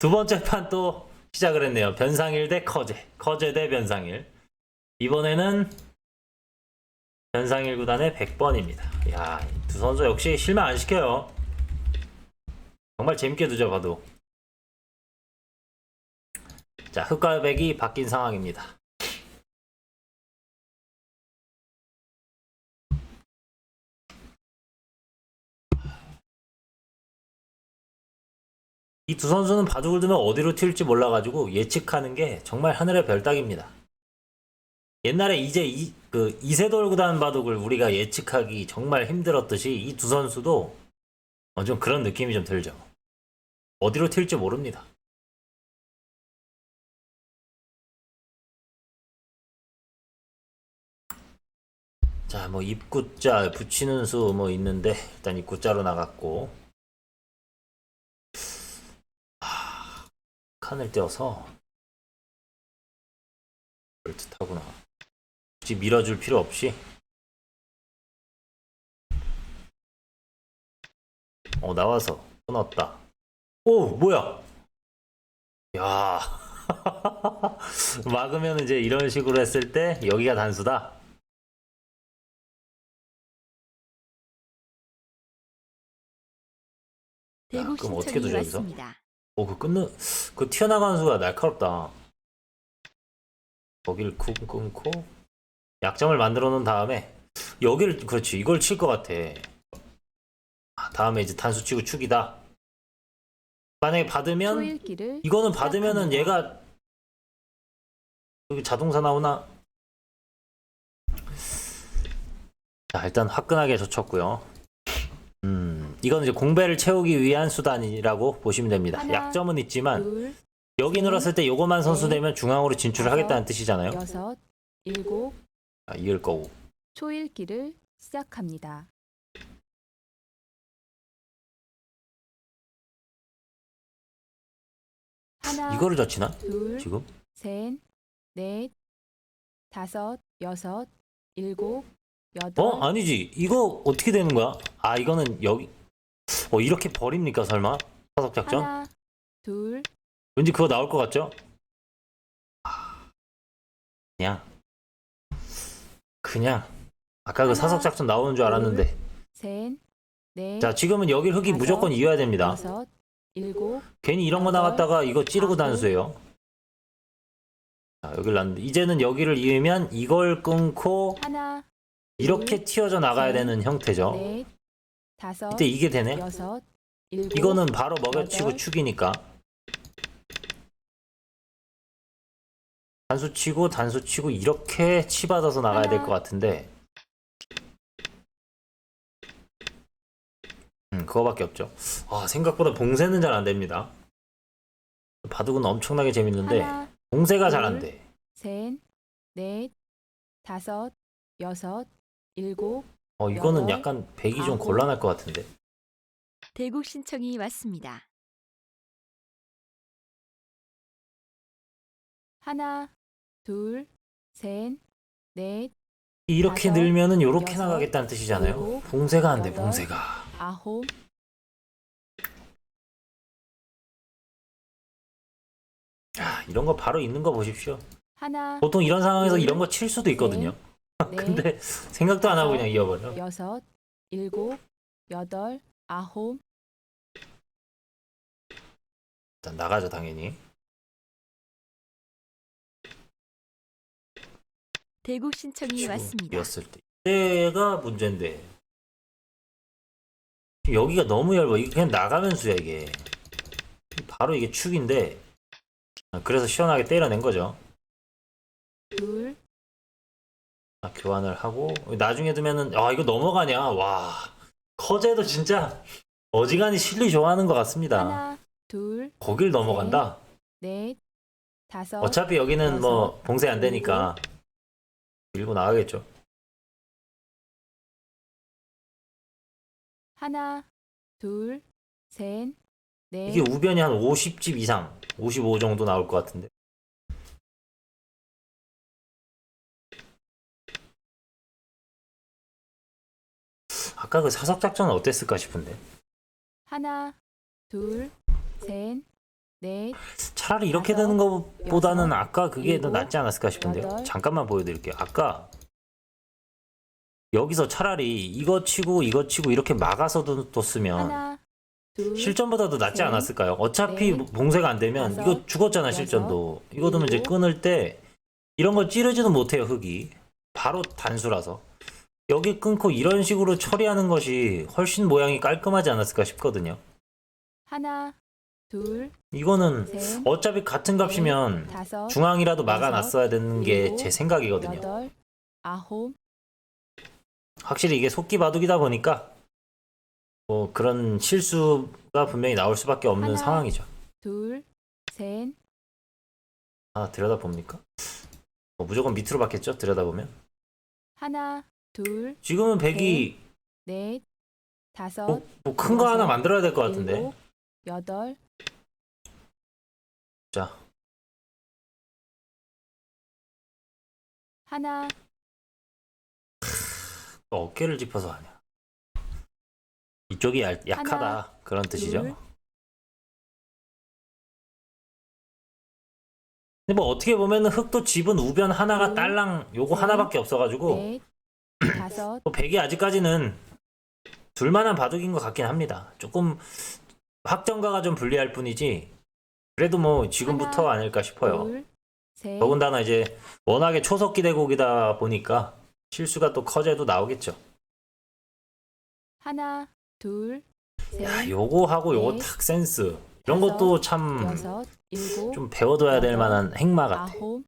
두 번째 판 또 시작을 했네요. 변상일 대 커제. 커제 대 변상일. 이번에는 변상일 구단의 100번입니다. 야, 이두 선수 역시 실망 안 시켜요. 정말 재밌게 두죠, 봐도. 자, 흑과 백이 바뀐 상황입니다. 이 두 선수는 바둑을 두면 어디로 튈지 몰라가지고 예측하는 게 정말 하늘의 별따기입니다. 옛날에 이제 이, 그 이세돌 구단 바둑을 우리가 예측하기 정말 힘들었듯이 이 두 선수도 어, 좀 그런 느낌이 좀 들죠. 어디로 튈지 모릅니다. 자, 뭐 입구자 붙이는 수 뭐 있는데 일단 입구자로 나갔고 아, 칸을 떼어서 그럴 듯하구나. 굳이 밀어줄 필요 없이 어 나와서 끊었다. 오 뭐야? 야 막으면 이제 이런 식으로 했을 때 여기가 단수다. 야, 그럼 어떻게 두죠, 여기서? 왔습니다. 오, 그 끊는, 그 튀어나가는 수가 날카롭다. 거기를 쿡 끊고, 약점을 만들어 놓은 다음에, 여기를, 그렇지, 이걸 칠 것 같아. 아, 다음에 이제 단수 치고 축이다. 만약에 받으면, 이거는 받으면은. 얘가, 여기 자동사 나오나? 자, 일단 화끈하게 젖혔고요. 음, 이건 이제 공배를 채우기 위한 수단이라고 보시면 됩니다. 하나, 약점은 있지만, 둘, 여기 늘었을 때 요거만 선수 넷, 되면 중앙으로 진출을 다섯, 하겠다는 뜻이잖아요. 여섯, 일곱 아, 이을 거고. 초일기를 시작합니다. 하나, 이거를 젖히나? 둘, 지금? 셋, 넷, 다섯, 여섯, 일곱, 여덟, 어? 아니지. 이거 어떻게 되는 거야? 아, 이거는 여기. 어, 이렇게 버립니까, 설마? 사석 작전? 하나, 둘, 왠지 그거 나올 것 같죠? 아, 그냥. 그냥. 아까 그 하나, 사석 작전 나오는 줄 알았는데. 셋, 넷, 자, 지금은 여기 흙이 다섯, 무조건 이어야 됩니다. 여섯, 일곱, 괜히 이런 거 나갔다가 이거 찌르고 아홉. 단수예요. 자, 여기를 놨는데. 이제는 여기를 이으면 이걸 끊고 하나, 이렇게 튀어져 나가야 셋, 되는 형태죠. 넷, 다섯, 이때 이게 되네. 여섯, 일곱, 이거는 바로 먹여치고 여덟. 축이니까. 단수 치고 단수 치고 이렇게 치 받아서 나가야 될. 것 같은데. 음, 그거밖에 없죠. 아, 생각보다 봉쇄는 잘 안 됩니다. 바둑은 엄청나게 재밌는데 하나, 봉쇄가 잘안 둘, 돼. 셋, 넷, 다섯, 여섯, 일곱, 어, 이거는 여덟, 약간 백이 좀 아홉. 곤란할 것 같은데. 대국 신청이 왔습니다. 하나, 둘, 셋, 넷, 이렇게 다섯, 늘면은 요렇게 여섯, 나가겠다는 뜻이잖아요. 일곱, 봉쇄가 안 돼, 여덟. 봉쇄가. 아홉, 야, 이런 거 바로 있는 거 보십시오. 하나, 보통 이런 상황에서 둘, 이런 거 칠 수도 있거든요. 넷, 근데 생각도 안 하고 그냥 이어버려. 여섯, 일곱, 여덟, 아홉, 일단 나가죠 당연히. 대국 신청이 지금 왔습니다. 이었을 때. 이때가 문제인데. 여기가 너무 얇아. 이게 그냥 나가면 수야 이게. 바로 이게 축인데. 아, 그래서 시원하게 때려낸 거죠. 둘, 아, 교환을 하고 나중에 두면은 아 이거 넘어가냐. 와 커제도 진짜 어지간히 실리 좋아하는 것 같습니다. 하나, 둘, 거길 넘어간다. 넷, 다섯, 어차피 여기는 뭐 여섯, 봉쇄 안 되니까 밀고 나가겠죠. 하나, 둘, 셋, 넷, 이게 우변이 한 50집 이상, 55 정도 나올 것 같은데. 아까 그 사석 작전은 어땠을까 싶은데. 하나, 둘, 셋, 넷, 차라리 이렇게 되는 것보다는 아까 그게 더 낫지 않았을까 싶은데요. 잠깐만 보여드릴게요. 아까 여기서 차라리 이거 치고 이거 치고 이렇게 막아서도 뒀으면 하나, 둘, 실전보다도 낫지 셋, 않았을까요? 어차피 넷, 봉쇄가 안 되면 이거 죽었잖아 실전도. 이거 두면 이제. 끊을 때 이런 걸 찌르지도 못해요 흙이. 바로 단수라서. 여기 끊고 이런 식으로 처리하는 것이 훨씬 모양이 깔끔하지 않았을까 싶거든요. 하나, 둘, 이거는 셋, 어차피 같은 값이면 다섯, 중앙이라도 막아놨어야 되는 게 제 생각이거든요. 여덟, 아홉, 확실히 이게 속기 바둑이다 보니까 뭐 그런 실수가 분명히 나올 수밖에 없는 하나. 상황이죠. 둘, 셋, 아 들여다 봅니까? 뭐 무조건 밑으로 받겠죠? 들여다 보면 하나, 둘, 지금은 백이 넷, 다섯, 뭐 큰 거 하나 만들어야 될 것 같은데 일곱, 여덟, 자 하나, 또 어깨를 짚어서 하냐? 이쪽이 약, 약하다 그런 뜻이죠. 둘. 근데 뭐 어떻게 보면은 흙도 집은 우변 하나가 둘, 딸랑 요거 셋, 하나밖에 없어가지고 넷, 다섯, 뭐 백이 아직까지는 둘만한 바둑인 것 같긴 합니다. 조금 확정가가 좀 불리할 뿐이지 그래도 뭐 지금부터 하나, 아닐까 싶어요. 둘, 셋, 더군다나 이제 워낙에 초석기 대국이다 보니까 실수가 또 커져도 나오겠죠. 하나, 둘, 셋, 야, 요거 하고 요거 넷, 탁 센스 이런 다섯, 것도 참 여섯, 일곱, 좀 배워둬야 될 여덟, 만한 행마 같아. 아홉.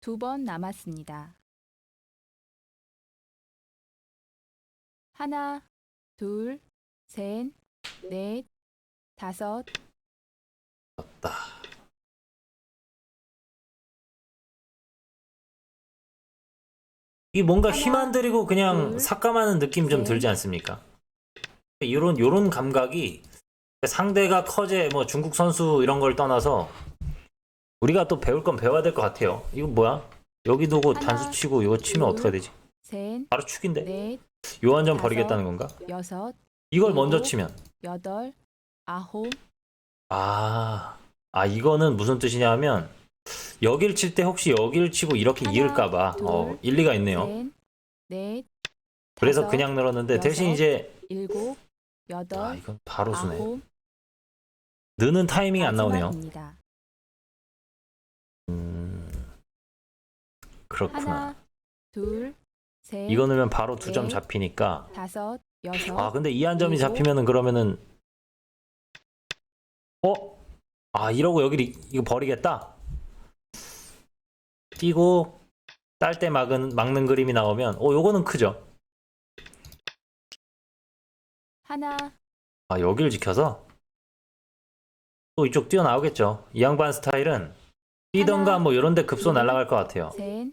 두 번 남았습니다. 하나, 둘, 셋, 넷, 다섯, 맞다. 이 뭔가 힘 하나, 안 들이고 그냥 둘, 삭감하는 느낌 좀 셋. 들지 않습니까? 이런 요런 감각이 상대가 커제 뭐 중국 선수 이런 걸 떠나서 우리가 또 배울 건 배워야 될 것 같아요. 이거 뭐야? 여기 두고 하나, 단수 치고 이거 치면 둘, 어떻게 되지? 셋, 바로 축인데? 넷, 요한점 다섯, 버리겠다는 건가? 여섯, 이걸 일곱, 먼저 치면 여덟, 아홉, 아, 아 이거는 무슨 뜻이냐면 여길 칠 때 혹시 여길 치고 이렇게 하나, 이을까봐 둘, 어, 일리가 있네요. 셋, 넷, 그래서 다섯, 그냥 늘었는데 대신 여섯, 이제 일곱, 아 여덟, 이건 바로 수네. 아홉, 느는 타이밍이 안 나오네요. 마지막입니다. 음, 그렇구나. 하나, 둘, 셋, 이거 넣으면 바로 두 점 넷, 잡히니까. 다섯, 여섯, 아 근데 이 한 점이 일곱. 잡히면은 그러면은 어? 아 이러고 여기 이거 버리겠다. 뛰고 딸 때 막은 막는 그림이 나오면 어 요거는 크죠. 하나, 아 여기를 지켜서 또 이쪽 뛰어나오겠죠. 이 양반 스타일은 뛰던가 하나, 뭐 이런 데 급소 둘, 날아갈 것 같아요. 셋,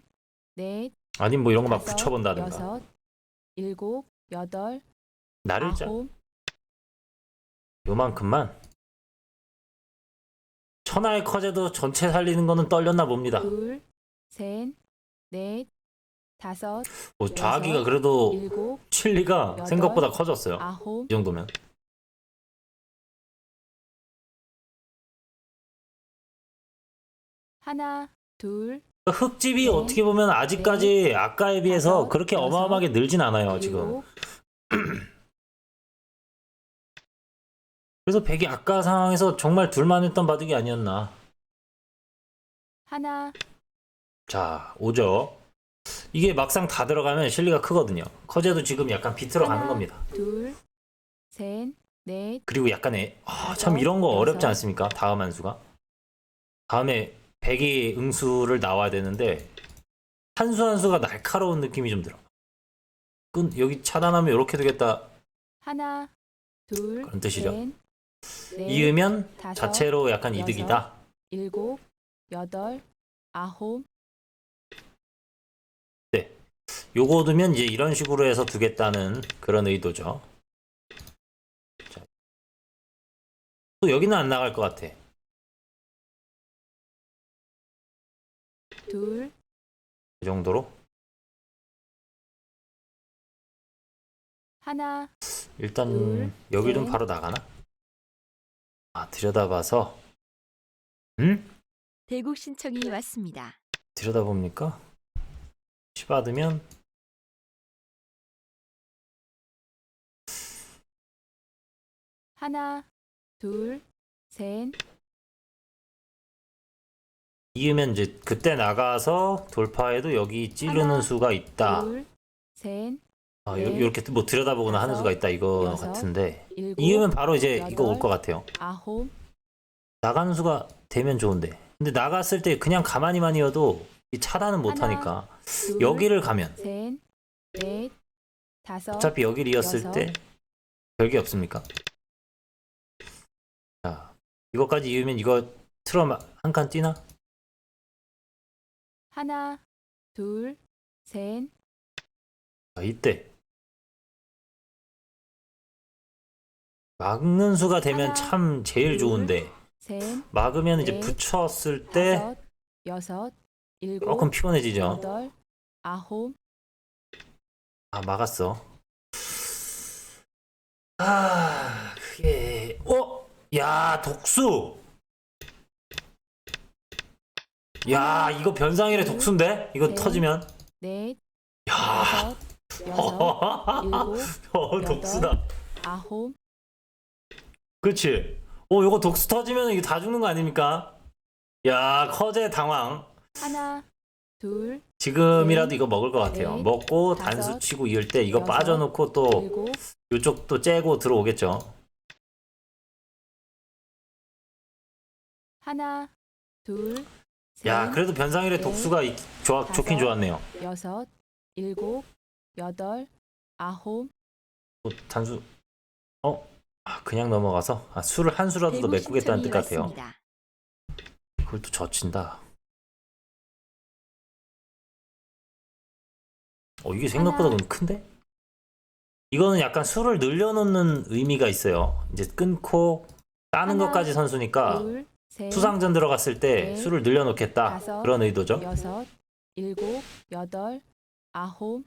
넷, 아니면 뭐 이런 거 막 다섯, 붙여본다든가. 여섯, 일곱, 여덟, 나를자 아홉, 요만큼만. 천하의 커제도 전체 살리는 거는 떨렸나 봅니다. 둘, 셋, 넷, 다섯, 뭐 좌기가 그래도 일곱, 칠리가 여덟, 생각보다 커졌어요. 아홉, 이 정도면. 하나, 둘, 흙집이 네, 어떻게 보면 아직까지 아까에 비해서 다섯, 그렇게 여섯, 어마어마하게 늘진 않아요, 지금. 그래서 백이 아까 상황에서 정말 둘만 했던 바둑이 아니었나. 하나, 자, 오죠. 이게 막상 다 들어가면 실리가 크거든요. 커제도 지금 약간 비틀어 가는 겁니다. 둘, 셋, 넷, 그리고 약간의 아, 참 이런 거 어렵지. 않습니까? 다음 한 수가. 다음에 백이 응수를 나와야 되는데 한 수 한 수가 날카로운 느낌이 좀 들어. 끈 여기 차단하면 이렇게 되겠다. 하나, 둘, 그런 뜻이죠. 셋, 넷, 이으면 다섯, 자체로 약간 여섯. 이득이다. 일곱, 여덟, 아홉, 요거 두면 이제 이런 식으로 해서 두겠다는 그런 의도죠. 자. 또 여기는 안 나갈 것 같아. 둘, 이 정도로. 하나, 일단 둘, 여기 좀 셋. 바로 나가나? 아 자, 들여다봐서 음? 대국 신청이 왔습니다. 들여다봅니까? 치 받으면 하나, 둘, 셋, 이으면 이제 그때 나가서 돌파해도 여기 찌르는 하나, 수가 있다. 둘, 셋, 아, 넷, 이렇게 뭐 들여다보거나 하는 다섯, 수가 있다 이거 여섯, 같은데 일곱, 이으면 바로 이제 이거 올 여덟, 것 같아요. 아홉, 나가는 수가 되면 좋은데 근데 나갔을 때 그냥 가만히만 이어도 이 차단은 못 하나, 하니까 둘, 여기를 가면 셋, 넷, 다섯, 어차피 여기를 이었을 여섯. 때 별게 없습니까? 자 이거까지 이으면 이거 틀어 한칸 뛰나? 하나, 둘, 셋, 아, 이때 막는 수가 되면 하나, 참 제일 둘, 좋은데 셋, 막으면 이제 넷, 붙였을 때 다섯, 여섯, 일곱, 조금 피곤해지죠. 여덟, 아홉, 아 막았어. 아 그게 어? 야 독수. 야 이거 변상일의 둘, 독수인데 이거 셋, 터지면 넷, 야 다섯, 여섯, 일곱, 어 독수다. 아홉, 그렇지. 어 이거 독수 터지면 이거 다 죽는 거 아닙니까? 야 커제 당황. 하나, 둘, 지금이라도 넷, 이거 먹을 것 같아요. 넷, 먹고 다섯, 단수 치고 이을 때 이거 여섯, 빠져놓고 또 일곱, 이쪽 또 째고 들어오겠죠. 하나, 둘, 셋, 야 그래도 변상일의 넷, 독수가 이- 좋아, 좋긴 좋았네요. 여섯, 일곱, 여덟, 아홉, 뭐 단수 어 아, 그냥 넘어가서 아, 수를 한 수라도 더 메꾸겠다는 뜻 같아요. 그걸 또 젖힌다. 어 이게 생각보다 하나. 그럼 큰데? 이거는 약간 수를 늘려놓는 의미가 있어요. 이제 끊고 따는 하나, 것까지 선수니까 둘, 셋, 수상전 들어갔을 때 넷, 수를 늘려놓겠다 다섯, 그런 의도죠. 여섯, 일곱, 여덟, 아홉,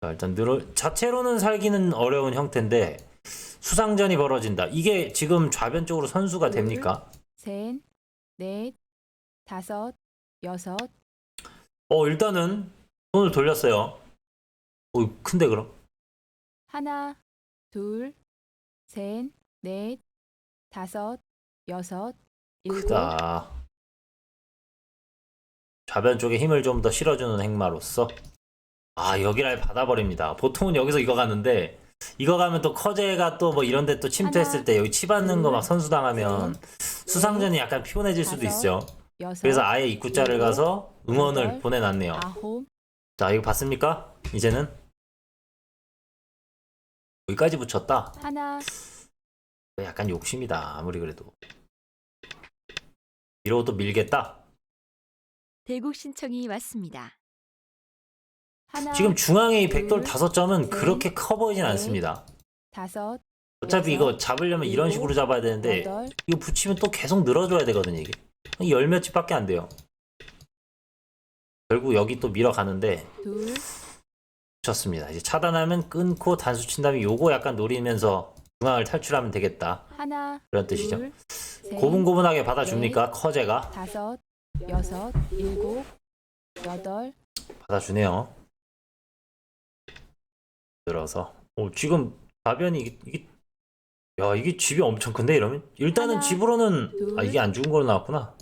자, 일단 늘어 자체로는 살기는 어려운 형태인데 수상전이 벌어진다. 이게 지금 좌변 쪽으로 선수가 둘, 됩니까? 셋, 넷, 다섯, 여섯, 어 일단은 손을 돌렸어요. 어 큰데 그럼? 하나, 둘, 셋, 넷, 다섯, 여섯, 일곱, 크다. 좌변 쪽에 힘을 좀 더 실어주는 행마로서 아 여기를 받아버립니다. 보통은 여기서 이거 가는데 이거 가면 또 커제가 또 뭐 이런데 또 침투했을 때 여기 치 받는 거막 둘, 선수 당하면 수상전이 약간 피곤해질 수도 있죠. 여섯, 그래서 아예 입구자를 가서 응원을 보내놨네요. 아홉, 자 이거 봤습니까? 이제는 여기까지 붙였다. 하나, 약간 욕심이다 아무리 그래도 이러고 또 밀겠다. 대국 신청이 왔습니다. 하나, 지금 중앙에 이 백돌 둘, 다섯 점은 셋, 그렇게 커 보이진 넷, 않습니다. 다섯, 어차피 이거 잡으려면 이런 식으로 잡아야 되는데 여덟, 이거 붙이면 또 계속 늘어줘야 되거든요 이게 열 몇 집밖에 안 돼요. 결국 여기 또 밀어가는데 둘, 붙였습니다. 이제 차단하면 끊고 단수 친 다음에 요거 약간 노리면서 중앙을 탈출하면 되겠다 하나, 그런 뜻이죠. 둘, 셋, 고분고분하게 받아줍니까 커제가 다섯, 여섯, 일곱, 여덟, 받아주네요. 들어서 오 지금 가변이 이게, 이게 야 이게 집이 엄청 큰데 이러면 일단은 하나, 집으로는 둘, 아 이게 안 죽은 걸로 나왔구나.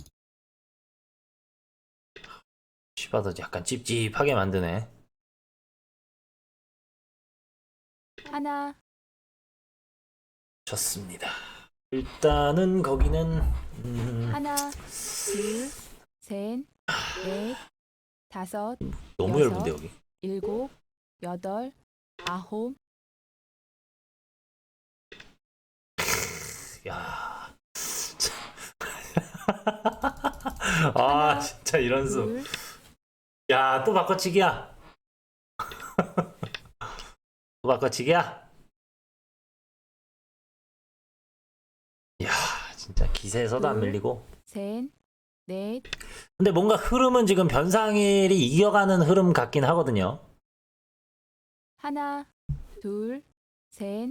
집아도 약간 찝찝하게 만드네. 하나, 좋습니다. 일단은 거기는 음, 하나, 둘, 셋, 넷, 다섯, 너무 여섯. 여기. 일곱, 여덟, 아홉, 야. 아 하나, 진짜 이런 수. 둘, 야, 또 바꿔치기야. 또 바꿔치기야. 야, 진짜 기세에서도 안 둘. 밀리고. 셋, 넷, 근데 뭔가 흐름은 지금 변상일이 이겨가는 흐름 같긴 하거든요. 하나, 둘, 셋,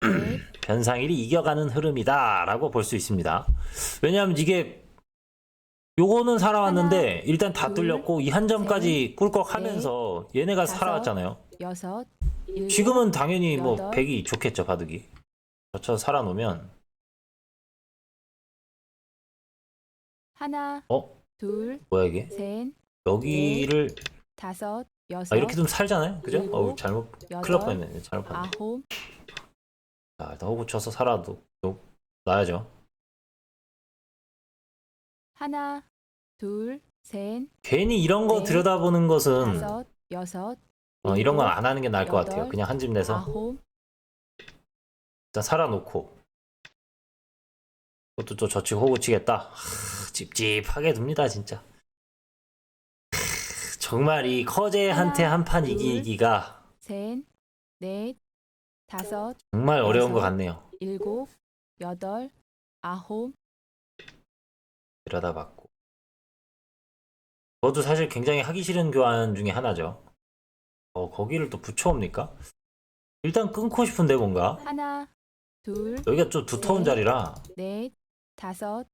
넷, 변상일이 이겨가는 흐름이다라고 볼 수 있습니다. 왜냐하면 이게 요거는 살아왔는데 일단 다 둘, 뚫렸고 이 한 점까지 꿀꺽하면서 얘네가 다섯, 살아왔잖아요. 여섯, 일곱, 지금은 당연히 뭐 여덟. 백이 좋겠죠 바둑이. 저쳐 살아놓으면 하나, 어 둘, 뭐야 이게 셋, 여기를 다섯, 여섯, 아 이렇게 좀 살잖아요, 그죠? 일곱, 어우 잘못 날 여덟, 뻔했네. 잘못 봤네. 아홉, 자 일단 호구 쳐서 살아도 놔야죠. 하나, 둘, 셋, 괜히 이런 거 넷, 들여다보는 것은 다섯, 여섯, 어, 이런 건 안 하는 게 나을 것 같아요. 여덟, 그냥 한 집 내서 아홉, 일단 살아놓고 그것도 또 저치 호구 치겠다. 하, 찝찝하게 둡니다 진짜. 크, 정말 이 커제한테 한판 둘, 이기기가 셋, 넷, 다섯, 정말 어려운 것 같네요. 일곱, 여덟, 아홉, 들여다봤고 그것도 사실 굉장히 하기 싫은 교환 중에 하나죠. 어 거기를 또 붙여옵니까? 일단 끊고 싶은데 뭔가 하나, 둘, 여기가 좀 두터운 셋, 자리라 넷, 다섯,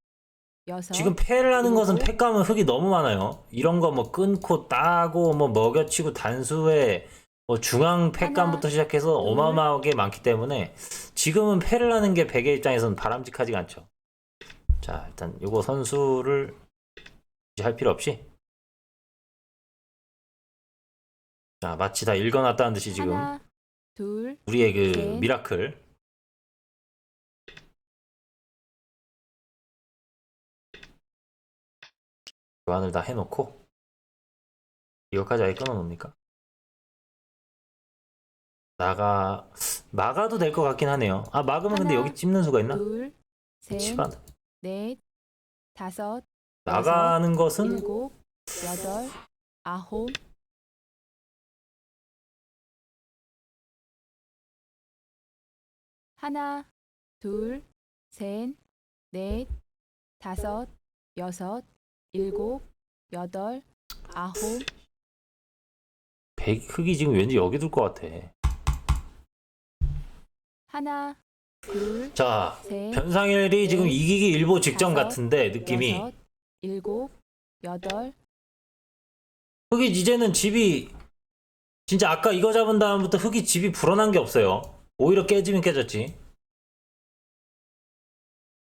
여섯, 지금 패를 하는 것은 일곱. 패감은 흙이 너무 많아요. 이런 거 뭐 끊고 따고 뭐 먹여치고 단수에 뭐 중앙 패감부터 시작해서 둘. 어마어마하게 많기 때문에 지금은 패를 하는 게 백의 입장에서는 바람직하지가 않죠. 자 일단 요거 선수를 이제 할 필요 없이 자 마치 다 읽어놨다는 듯이 지금 하나, 둘, 우리의 그 셋. 미라클 교환을 다 해놓고 이거까지 아예 끊어놓습니까? 나가 막아도 될 것 같긴 하네요. 아 막으면 근데 하나, 여기 찝는 수가 있나? 둘, 셋, 시간 넷, 다섯, 나가는 것은 일곱, 여덟, 아홉, 하나, 둘, 셋, 넷, 다섯, 여섯, 일곱, 여덟, 아홉, 백 흙이 지금 왠지 여기 둘 것 같아. 하나, 둘, 자 셋, 변상일이 지금 넷, 이기기 일보 직전 다섯, 같은데 느낌이 여섯, 일곱, 여덟, 흙이 이제는 집이 진짜 아까 이거 잡은 다음부터 흙이 집이 불어난 게 없어요. 오히려 깨지면 깨졌지.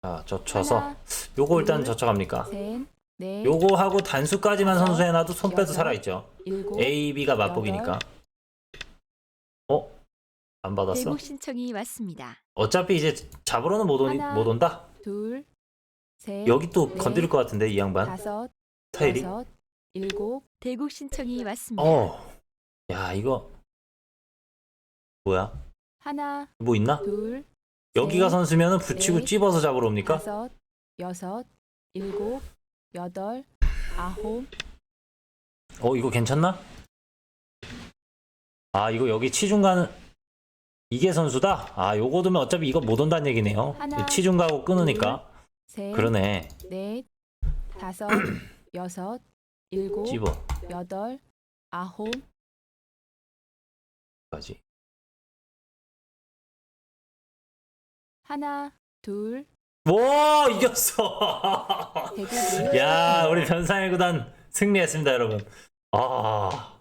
자, 젖혀서 하나, 요거 일단 둘, 젖혀갑니까? 셋, 넷, 요거 하고 단수까지만 선수해놔도 손 빼도 여섯, 살아있죠. 일곱, A, B가 맛보기니까. 어? 안 받았어? 대국 신청이 왔습니다. 어차피 이제 잡으러는 못, 오니, 하나, 못 온다? 둘, 셋, 여기 또 넷, 건드릴 것 같은데 이 양반 다섯, 스타일이? 여섯, 일곱, 대국 신청이 왔습니다. 어. 야 이거 뭐야? 하나, 뭐 있나? 둘, 여기가 셋, 선수면은 붙이고 넷, 찝어서 잡으러 옵니까? 다섯, 여섯, 일곱, 여덟, 아홉, 어 이거 괜찮나? 아 이거 여기 치중 가는 이게 선수다? 아 요거 두면 어차피 이거 못 온다는 얘기네요. 하나, 치중 가고 끊으니까. 셋, 그러네. 넷, 다섯, 여섯, 일곱, 찝어. 여덟, 아홉, 까지. 하나, 둘, 와 이겼어. 야 우리 변상일 구단 승리했습니다 여러분. 아